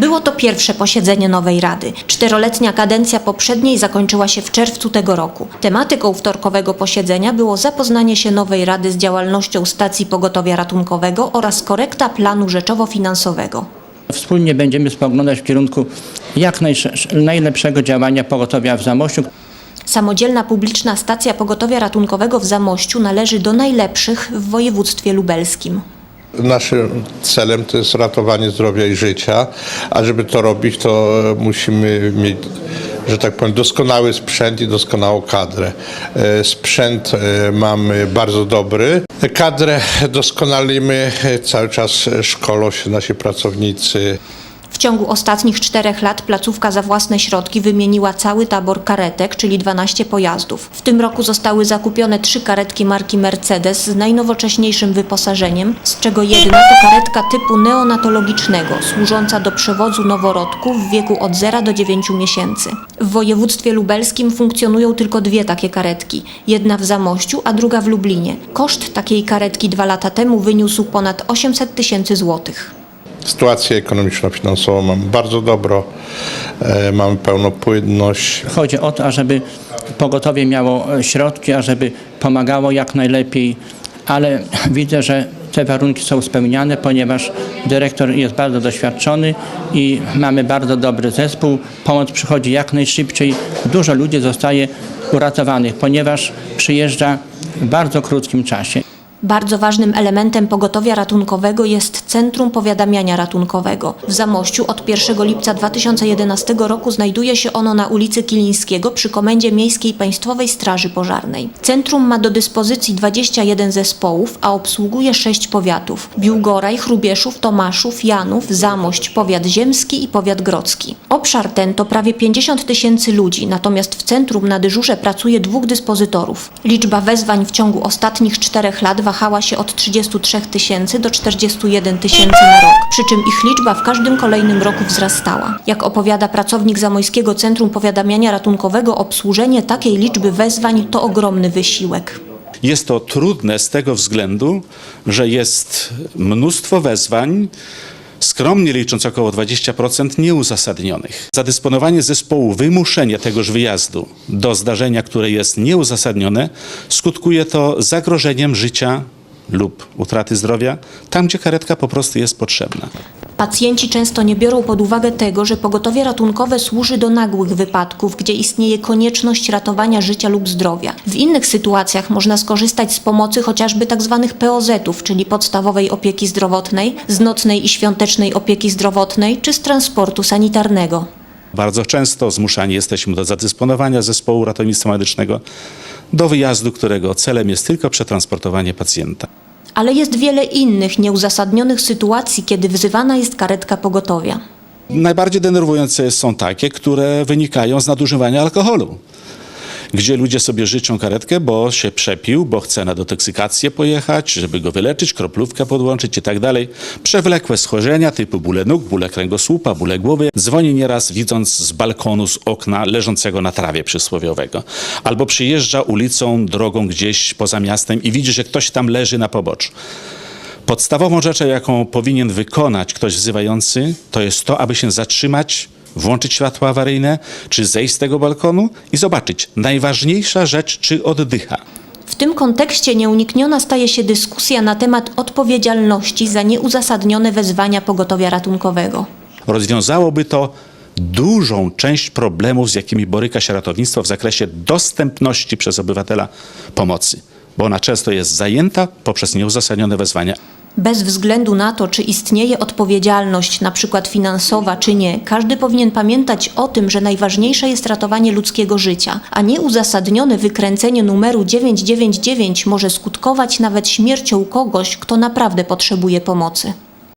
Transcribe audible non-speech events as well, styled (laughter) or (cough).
Było to pierwsze posiedzenie nowej Rady. Czteroletnia kadencja poprzedniej zakończyła się w czerwcu tego roku. Tematyką wtorkowego posiedzenia było zapoznanie się nowej Rady z działalnością stacji pogotowia ratunkowego oraz korekta planu rzeczowo-finansowego. Wspólnie będziemy spoglądać w kierunku jak najlepszego działania pogotowia w Zamościu. Samodzielna publiczna stacja pogotowia ratunkowego w Zamościu należy do najlepszych w województwie lubelskim. Naszym celem to jest ratowanie zdrowia i życia, a żeby to robić, to musimy mieć, że tak powiem, doskonały sprzęt i doskonałą kadrę. E, Sprzęt e, mamy bardzo dobry. Kadrę doskonalimy, e, cały czas szkolą się nasi pracownicy. Ciągu ostatnich czterech lat placówka za własne środki wymieniła cały tabor karetek, czyli 12 pojazdów. W tym roku zostały zakupione trzy karetki marki Mercedes z najnowocześniejszym wyposażeniem, z czego jedna to karetka typu neonatologicznego, służąca do przewozu noworodków w wieku od 0 do 9 miesięcy. W województwie lubelskim funkcjonują tylko dwie takie karetki, jedna w Zamościu, a druga w Lublinie. Koszt takiej karetki dwa lata temu wyniósł ponad 800 tysięcy złotych. Sytuację ekonomiczno-finansową mamy bardzo dobrą, e, mamy pełną płynność. Chodzi o to, ażeby pogotowie miało e, środki, ażeby pomagało jak najlepiej, ale (clears throat) widzę, że te warunki są spełniane, ponieważ dyrektor jest bardzo doświadczony i mamy bardzo dobry zespół. Pomoc przychodzi jak najszybciej. Dużo ludzi zostaje uratowanych, ponieważ przyjeżdża w bardzo krótkim czasie. Bardzo ważnym elementem pogotowia ratunkowego jest Centrum Powiadamiania Ratunkowego. W Zamościu od 1 lipca 2011 roku znajduje się ono na ulicy Kilińskiego przy Komendzie Miejskiej Państwowej Straży Pożarnej. Centrum ma do dyspozycji 21 zespołów, a obsługuje 6 powiatów: Biłgoraj, Chrubieszów, Tomaszów, Janów, Zamość, powiat ziemski i powiat grodzki. Obszar ten to prawie 50 tysięcy ludzi, natomiast w centrum na dyżurze pracuje dwóch dyspozytorów. Liczba wezwań w ciągu ostatnich czterech lat wahała się od 33 tysięcy do 41 tysięcy na rok, przy czym ich liczba w każdym kolejnym roku wzrastała. Jak opowiada pracownik Zamojskiego Centrum Powiadamiania Ratunkowego, obsłużenie takiej liczby wezwań to ogromny wysiłek. Jest to trudne z tego względu, że jest mnóstwo wezwań, skromnie licząc około 20% nieuzasadnionych. Zadysponowanie zespołu, wymuszenie tegoż wyjazdu do zdarzenia, które jest nieuzasadnione, skutkuje to zagrożeniem życia lub utraty zdrowia tam, gdzie karetka po prostu jest potrzebna. Pacjenci często nie biorą pod uwagę tego, że pogotowie ratunkowe służy do nagłych wypadków, gdzie istnieje konieczność ratowania życia lub zdrowia. W innych sytuacjach można skorzystać z pomocy chociażby tzw. POZ-ów, czyli podstawowej opieki zdrowotnej, z nocnej i świątecznej opieki zdrowotnej czy z transportu sanitarnego. Bardzo często zmuszani jesteśmy do zadysponowania zespołu ratownictwa medycznego do wyjazdu, którego celem jest tylko przetransportowanie pacjenta. Ale jest wiele innych nieuzasadnionych sytuacji, kiedy wzywana jest karetka pogotowia. Najbardziej denerwujące są takie, które wynikają z nadużywania alkoholu. Gdzie ludzie sobie życzą karetkę, bo się przepił, bo chce na detoksykację pojechać, żeby go wyleczyć, kroplówkę podłączyć i tak dalej. Przewlekłe schorzenia typu bóle nóg, bóle kręgosłupa, bóle głowy. Dzwoni nieraz widząc z balkonu, z okna leżącego na trawie przysłowiowego. Albo przyjeżdża ulicą, drogą gdzieś poza miastem i widzi, że ktoś tam leży na poboczu. Podstawową rzeczą, jaką powinien wykonać ktoś wzywający, to jest to, aby się zatrzymać, włączyć światło awaryjne, czy zejść z tego balkonu i zobaczyć. Najważniejsza rzecz, czy oddycha. W tym kontekście nieunikniona staje się dyskusja na temat odpowiedzialności za nieuzasadnione wezwania pogotowia ratunkowego. Rozwiązałoby to dużą część problemów, z jakimi boryka się ratownictwo w zakresie dostępności przez obywatela pomocy, bo ona często jest zajęta poprzez nieuzasadnione wezwania. Bez względu na to, czy istnieje odpowiedzialność, na przykład finansowa, czy nie, każdy powinien pamiętać o tym, że najważniejsze jest ratowanie ludzkiego życia, a nieuzasadnione wykręcenie numeru 999 może skutkować nawet śmiercią kogoś, kto naprawdę potrzebuje pomocy.